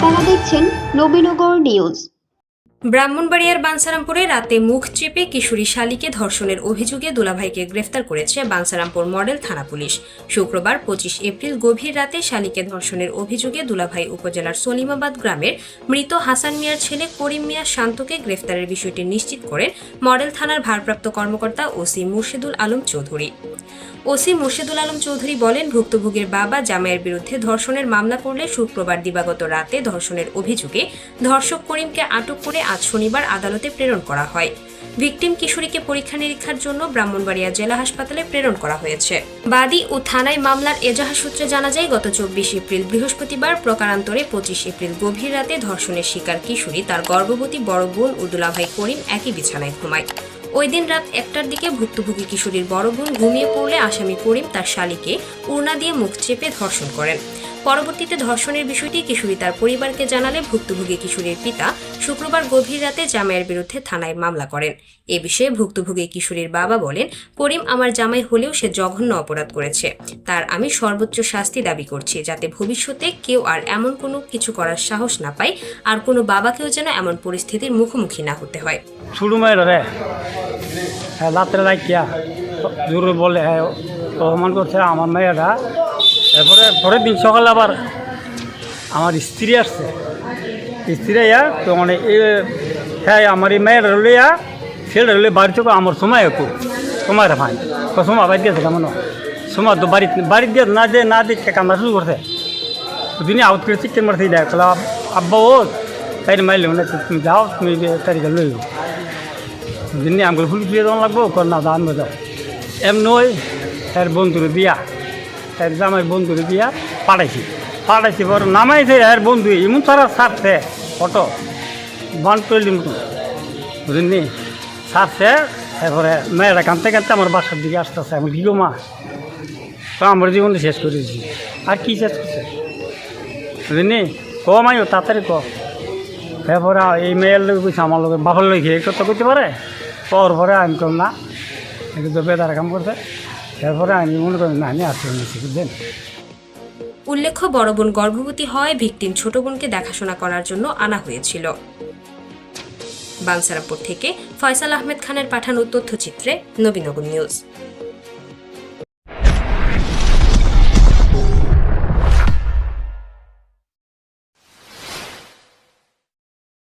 আপনারা দেখছেন নবীনগর নিউজ। ব্রাহ্মণবাড়িয়ার বানসারামপুরে রাতে মুখ চেপে কিশোরী শালীকে ধর্ষণের অভিযোগে দুলাভাইকে গ্রেফতার করেছে বানসারামপুর মডেল থানা পুলিশ। শুক্রবার পঁচিশ এপ্রিল গভীর রাতে শালীকে ধর্ষণের অভিযোগে দুলাভাই উপজেলার সলিমাবাদ গ্রামের মৃত হাসান মিয়ার ছেলে করিম মিয়া শান্তকে গ্রেফতারের বিষয়টি নিশ্চিত করেন মডেল থানার ভারপ্রাপ্ত কর্মকর্তা ওসি মুর্শিদুল আলম চৌধুরী। ওসি মুর্শিদুল আলম চৌধুরী বলেন, ভুক্তভোগীর বাবা জামাইয়ের বিরুদ্ধে ধর্ষণের মামলা করলে শুক্রবার দিবাগত রাতে ধর্ষণের অভিযোগে ধর্ষক করিমকে আটক করে আজ শনিবার আদালতে প্রেরণ করা হয়। ভিকটিম কিশোরীকে পরীক্ষা নিরীক্ষার জন্য ব্রাহ্মণবাড়িয়া জেলা হাসপাতালে প্রেরণ করা হয়েছে। বাদী ও থানায় মামলার এজাহার সূত্রে জানা যায়, গত চব্বিশ এপ্রিল বৃহস্পতিবার প্রকারান্তরে পঁচিশ এপ্রিল গভীর রাতে ধর্ষণের শিকার কিশোরী তার গর্ভবতী বড় বোন ও দুলাভাই করিম একই বিছানায় ঘুমায়। ওই দিন রাত একটার দিকে ভুক্তভোগী কিশোরীর বড় বোন ঘুমিয়ে পড়লে আসামি করিম তার শালিকে উড়না দিয়ে মুখ চেপে ধর্ষণ করেন। পরবর্তীতে ধর্ষণের বিষয়টি কিশোরী তার পরিবারকে জানালে ভুক্তভোগী কিশোরীর পিতা শুক্রবার গভীর রাতে জামাইয়ের বিরুদ্ধে থানায় মামলা করেন। এ বিষয়ে ভুক্তভোগী কিশোরীর বাবা বলেন, করিম আমার জামাই হলেও সে জঘন্য অপরাধ করেছে। তার আমি সর্বোচ্চ শাস্তি দাবি করছি যাতে ভবিষ্যতে কেউ আর এমন কোনো কিছু করার সাহস না পায়, আর কোনো বাবাকেও যেন এমন পরিস্থিতির মুখোমুখি না হতে হয়। ছোটো মেয়েরা রে। হ্যাঁ রাত্রে বলে হ্যাঁ অপমান করছে আমার মেয়েরা এরপরে, পরের দিন সকালে আবার আমার স্ত্রী আসছে। স্ত্রী ইয়া তো মানে হ্যাঁ আমার এই মেয়েরা লইয়া ছেলেটা লইয়া বাড়ি থেকে আমার সময় একটু। সময় তো সময় বাড়ি দিয়েছে কেমন? সময় তো বাড়ি বাড়ি দিয়ে না দিয়ে না দিয়ে কামড়া শুরু করছে। দিনে আউট করে চিকেন মারতে দেয় তাহলে আব্বা ও তাই মাইলে মানে তুমি যাও, তুমি তারিখে লইব দিনে আমগুলো ফুল দিয়ে দেওয়া লাগবো, কর না দাম যাও এমনি ওই এর বন্ধুরে দিয়া এর জামাই বন্ধুরে দিয়া পাঠাইছি পাঠাইছি বড় নামাইছে এর বন্ধু এমন সারা ছাড়ছে অটো বান টুয়েলি মতো বুঝলি? ছাড়ছে, এরপরে মেয়েরা কাঁদতে কাঁদতে আমার বাসার দিকে আসতেছে, আমি কি মা। তো আমার জীবন শেষ করে দিয়েছি। আর কি শেষ করছে? বুঝলি? কম আইও তাড়াতাড়ি ক। এরপরে এই মেয়ের লোক কইছে, আমার লোক বাবার লোক এই কথা করতে পারে? পর পরে আমি কম না একটু বেদার কাম করতে এরপরে আমি মনে করি না, আমি উল্লেখ্য, বড় বোন গর্ভবতী হয় ভিকটিম ছোট বোনকে দেখাশোনা করার জন্য আনা হয়েছিল। বাংসারামপুর থেকে ফয়সাল আহমেদ খানের পাঠানো তথ্যচিত্রে নবীনগর নিউজ।